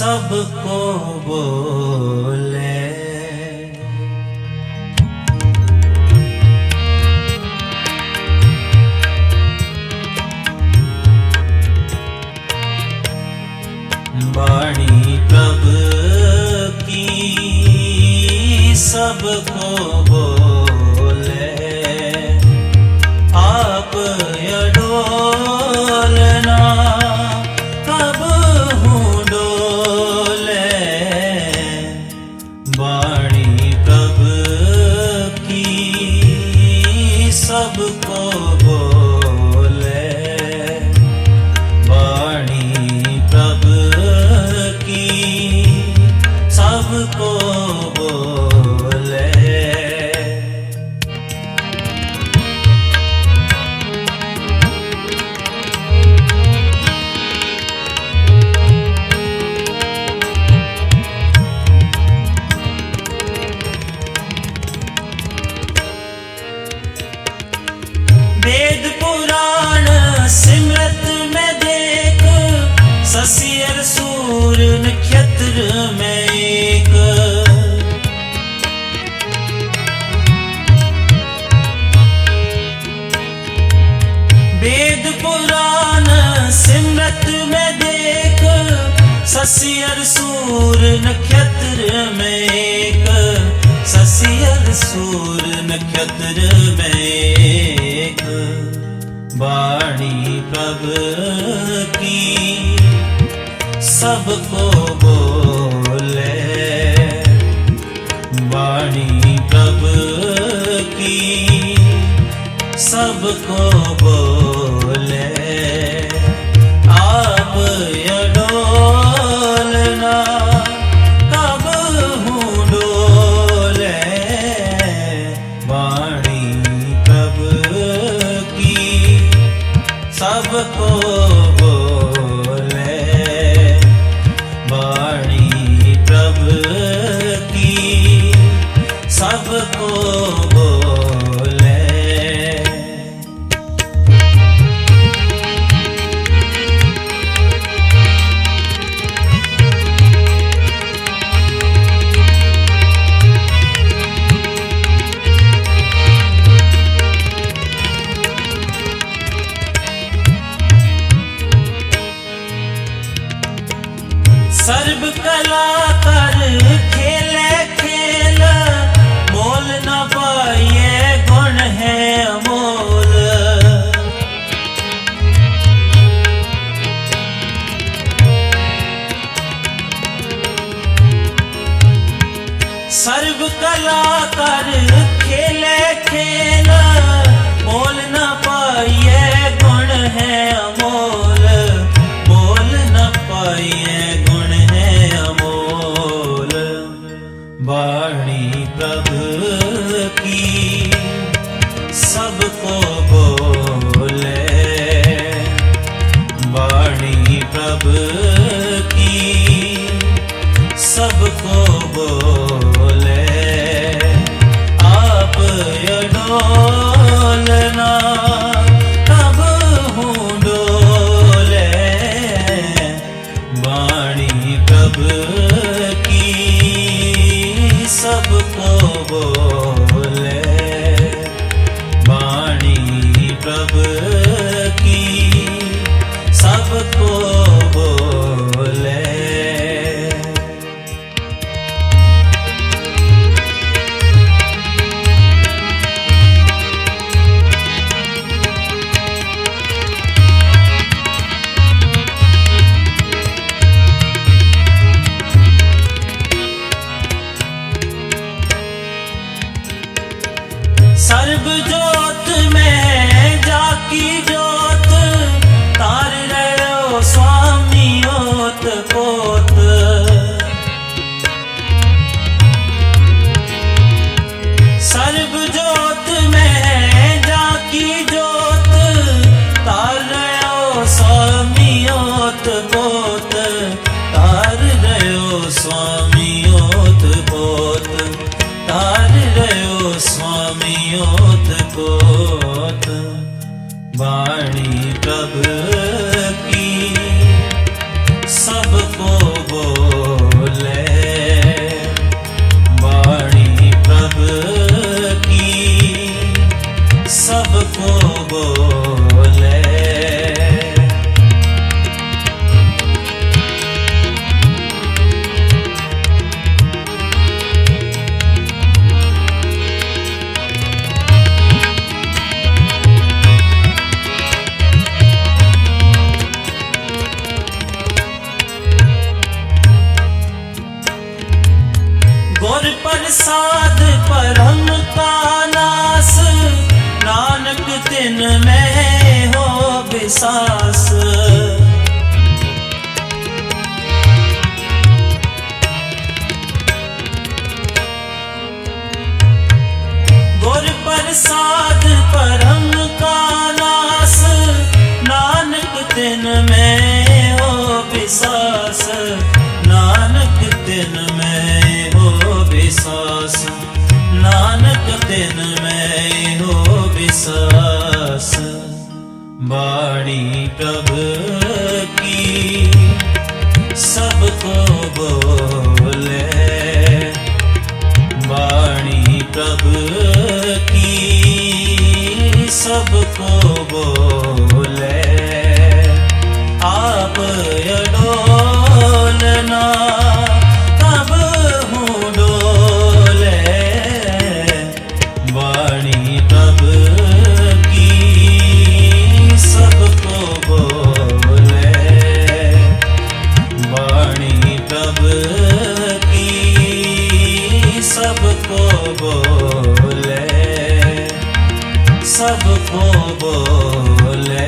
सबको बोले वाणी प्रभ की सबको ਨਖਤਰ ਮੈਂ ਇੱਕ। ਬੇਦ ਪੁਰਾਨ ਸਿਮਰਤ ਮੈਂ ਦੇਖ ਸਸਿਅਰ ਸੂਰ ਨਖਤਰ ਮੈਂ ਇੱਕ। ਸਸਿਅਰ ਸੂਰ ਨਖਤਰ ਮੈਂ ਇੱਕ। ਬਾਣੀ ਪ੍ਰਭ सबको बोले वाणी प्रभ की सबको बोले ਪ੍ਰਭ ਕੀ ਸਭ ਕੋ ਸਰਬ ਕਲਾ ਕਰ ਖੇਲੇ ਖੇਲ। ਮੋਲ ਨਾ ਪਾਈਏ ਗੁਣ ਹੈ ਅਮੋਲ। ਸਰਬ ਕਲਾ ਕਰ ਸਰਬ ਜੋਤ ਮੈਂ ਜਾ ਕੀ ਜੋ ਸਾਧ ਪਰਮ ਕਾ ਨਾਨਕ ਤਿਨ ਮੈਂ ਗੁਰ ਪ੍ਰਸਾਦ ਪਰਮ ਕਾ ਨਾਨਕ ਤਿਨ ਮੈਂ ਹੋ ਵਿਸਾਸ ਨਾਨਕ ਤਿਨ ਵਿਸਾਸ ਨਾਨਕ ਤਿਨ ਮੈਂ ਹੋ ਵਿਸਾਸ ਬਾਣੀ ਪ੍ਰਭ ਕੀ ਸਭ ਕੋ ਬੋਲੇ, ਬਾਣੀ ਪ੍ਰਭ ਕੀ ਸਭ ਕੋ ਬੋਲੇ। ਆਪ ਅਡੋਲਨਾ সব কবলে